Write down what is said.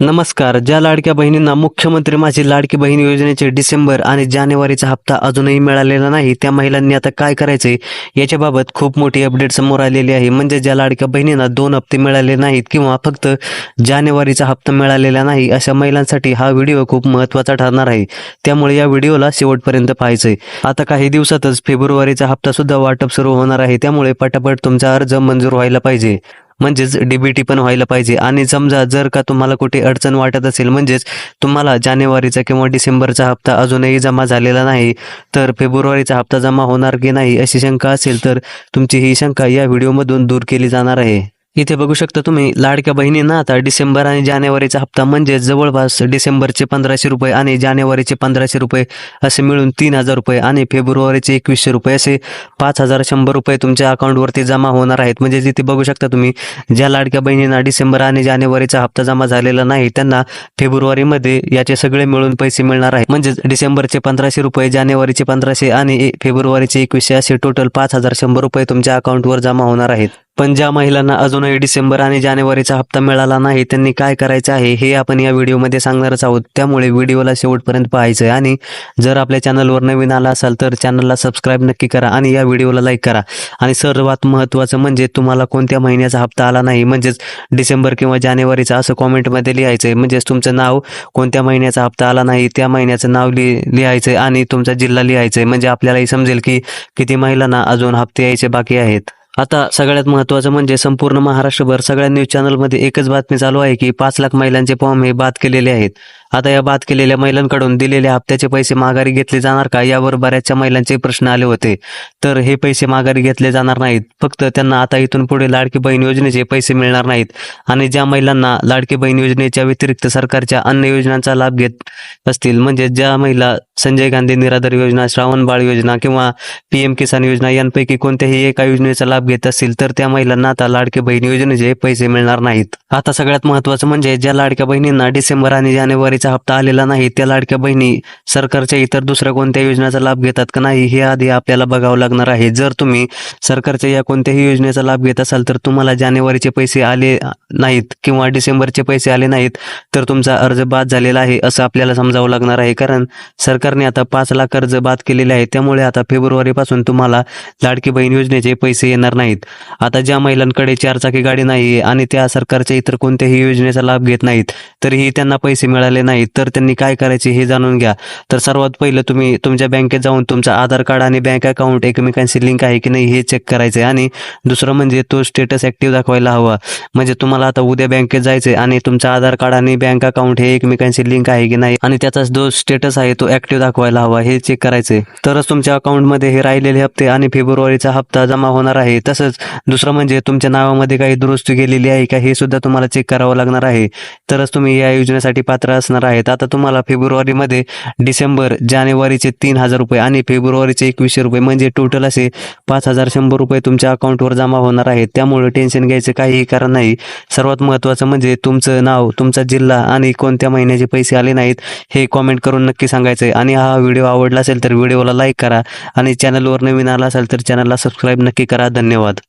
नमस्कार ज्या लाडक्या बहिणींना मुख्यमंत्री माझी लाडकी बहीण योजनेचे डिसेंबर आणि जानेवारीचा हप्ता अजूनही मिळालेला नाही त्या महिलांनी आता काय करायचे याच्याबाबत खूप मोठी अपडेट समोर आलेली आहे. म्हणजे ज्या लाडक्या बहिणींना दोन हप्ते मिळाले नाहीत किंवा फक्त जानेवारीचा हप्ता मिळालेला नाही अशा महिलांसाठी हा व्हिडिओ खूप महत्त्वाचा ठरणार आहे. त्यामुळे या व्हिडिओला शेवटपर्यंत पाहायचंय. आता काही दिवसातच फेब्रुवारीचा हप्ता सुद्धा वाटप सुरू होणार आहे. त्यामुळे पटापट तुमचा अर्ज मंजूर व्हायला पाहिजे. म्हणजेच डीबीटी पण व्हायला पाहिजे. आणि समजा जर का तुम्हाला कुठे अडचण वाटत असेल म्हणजेच तुम्हाला जानेवारीचा किंवा डिसेंबरचा हप्ता अजूनही जमा झालेला नाही तर फेब्रुवारीचा हप्ता जमा होणार की नाही अशी शंका असेल तर तुमची ही शंका या व्हिडिओमधून दूर केली जाणार आहे. इथे बघू शकता तुम्ही लाडक्या बहिणींना आता डिसेंबर आणि जानेवारीचा हप्ता म्हणजे जवळपास डिसेंबरचे पंधराशे रुपये आणि जानेवारीचे पंधराशे रुपये असे मिळून तीन हजार रुपये आणि फेब्रुवारीचे एकवीसशे रुपये असे पाच हजार शंभर रुपये तुमच्या अकाउंटवरती जमा होणार आहेत. म्हणजे जिथे बघू शकता तुम्ही ज्या लाडक्या बहिणींना डिसेंबर आणि जानेवारीचा हप्ता जमा झालेला नाही त्यांना फेब्रुवारीमध्ये याचे सगळे मिळून पैसे मिळणार आहेत. म्हणजेच डिसेंबरचे पंधराशे रुपये जानेवारीचे पंधराशे आणि फेब्रुवारीचे एकवीसशे असे टोटल पाच हजार शंभर रुपये तुमच्या अकाउंटवर जमा होणार आहेत. पण ज्या महिलांना अजूनही डिसेंबर आणि जानेवारीचा हप्ता मिळाला नाही त्यांनी काय करायचं आहे हे आपण या व्हिडिओमध्ये सांगणारच आहोत. त्यामुळे व्हिडिओला शेवटपर्यंत पाहायचं आहे आणि जर आपल्या चॅनलवर नवीन आला असाल तर चॅनलला सबस्क्राईब नक्की करा आणि या व्हिडिओला लाईक करा. आणि सर्वात महत्त्वाचं म्हणजे तुम्हाला कोणत्या महिन्याचा हप्ता आला नाही म्हणजेच डिसेंबर किंवा जानेवारीचा असं कॉमेंटमध्ये लिहायचं आहे म्हणजेच तुमचं नाव कोणत्या महिन्याचा हप्ता आला नाही त्या महिन्याचं नाव लि लिहायचं आहे आणि तुमचा जिल्हा लिहायचा आहे म्हणजे आपल्यालाही समजेल की किती महिलांना अजून हप्ते यायचे बाकी आहेत. आता सगळ्यात महत्त्वाचं म्हणजे संपूर्ण महाराष्ट्रभर सगळ्या न्यूज चॅनलमध्ये एकच बातमी चालू आहे की पाच लाख महिलांचे फॉर्म हे बाद केलेले आहेत. आता या बाद केलेल्या महिलांकडून दिलेल्या हप्त्याचे पैसे माघारी घेतले जाणार का? यावर बऱ्याचशा महिलांचे प्रश्न आले होते. तर हे पैसे माघारी घेतले जाणार नाहीत. फक्त त्यांना आता इथून पुढे लाडकी बहीण योजनेचे पैसे मिळणार नाहीत. आणि ज्या महिलांना लाडकी बहीण योजनेच्या व्यतिरिक्त सरकारच्या अन्य योजनांचा लाभ घेत असतील म्हणजे ज्या महिला संजय गांधी निराधार योजना श्रावण बाळ योजना किंवा पी एम किसान योजना यांपैकी कोणत्याही एका योजनेचा लाभ घेत असतील तर त्या महिलांना आता लाडकी बहीण योजनेचे पैसे मिळणार नाहीत. आता सगळ्यात महत्त्वाचं म्हणजे ज्या लाडक्या बहिणींना डिसेंबर आणि जानेवारी जानेवारीचा हप्ता आलेला नाही त्या लाडक्या बहिणी सरकारच्या इतर दुसऱ्या कोणत्या योजनेचा लाभ घेतात का नाही हे आधी आपल्याला बघावं लागणार आहे. जर तुम्ही सरकारच्या या कोणत्याही योजनेचा लाभ घेत असाल तर तुम्हाला जानेवारीचे पैसे आले नाहीत किंवा डिसेंबरचे पैसे आले नाहीत तर तुमचा अर्ज बाद झालेला आहे असं आपल्याला समजावं लागणार आहे. कारण सरकारने आता पाच लाख कर्ज बाद केलेले आहे त्यामुळे आता फेब्रुवारीपासून तुम्हाला लाडकी बहीण योजनेचे पैसे येणार नाहीत. आता ज्या महिलांकडे चारचाकी गाडी नाही आणि त्या सरकारच्या इतर कोणत्याही योजनेचा लाभ घेत नाहीत तरीही त्यांना पैसे मिळाले नाही तर त्यांनी काय करायचे हे जाणून घ्या. तर सर्वात पहिलं तुम्ही तुमच्या बँकेत जाऊन तुमचं आधार कार्ड आणि बँक अकाउंट एकमेकांशी लिंक आहे की नाही हे चेक करायचं आहे आणि दुसरं म्हणजे तो स्टेटस ॲक्टिव्ह दाखवायला हवा. म्हणजे तुम्हाला आता उद्या बँकेत जायचं आहे आणि तुमचं आधार कार्ड आणि बँक अकाउंट हे एकमेकांशी लिंक आहे की नाही आणि त्याचा जो स्टेटस आहे तो ॲक्टिव्ह दाखवायला हवा हे चेक करायचे तरच तुमच्या अकाउंटमध्ये हे राहिलेले हप्ते आणि फेब्रुवारीचा हप्ता जमा होणार आहे. तसंच दुसरं म्हणजे तुमच्या नावामध्ये काही दुरुस्ती गेलेली आहे का हे सुद्धा तुम्हाला चेक करावं लागणार आहे. तरच तुम्ही या योजनेसाठी पात्र असणार आहेत. आता तुम्हाला फेब्रुवारीमध्ये डिसेंबर जानेवारीचे तीन हजार रुपये आणि फेब्रुवारीचे एकवीसशे रुपये म्हणजे टोटल असे पाच हजार शंभर रुपये तुमच्या अकाउंटवर जमा होणार आहेत. त्यामुळे टेन्शन घ्यायचं काहीही कारण नाही. सर्वात महत्त्वाचं म्हणजे तुमचं नाव तुमचा जिल्हा आणि कोणत्या महिन्याचे पैसे आले नाहीत हे कॉमेंट करून नक्की सांगायचं आहे आणि हा व्हिडिओ आवडला असेल तर व्हिडिओला लाईक करा आणि चॅनलवर नवीन आला असेल तर चॅनलला सबस्क्राईब नक्की करा. धन्यवाद.